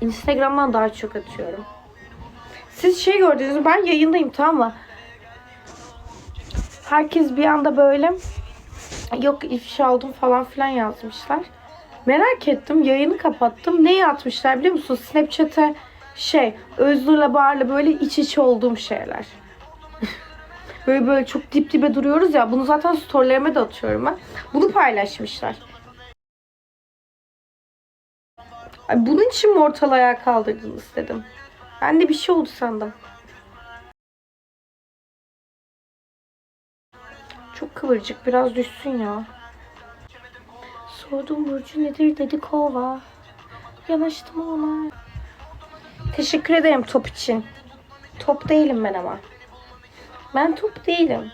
Instagram'dan daha çok atıyorum. Siz şey gördünüz? Ben yayındayım tamam mı? Herkes bir anda böyle yok ifşa aldım falan filan yazmışlar. Merak ettim. Yayını kapattım. Ne atmışlar biliyor musun? Snapchat'e şey Özgür'le Bahar'la böyle iç içe olduğum şeyler. böyle böyle çok dip dibe duruyoruz ya. Bunu zaten storylerime de atıyorum ben. Bunu paylaşmışlar. Bunun için mi ortalığı ayağa kaldırdınız dedim. Ben de bir şey oldu sandım. Çok kıvırcık. Biraz düşsün ya. Sordum Burcu nedir dedi kova. Yanaştım ona. Teşekkür ederim top için. Top değilim ben ama. Ben top değilim.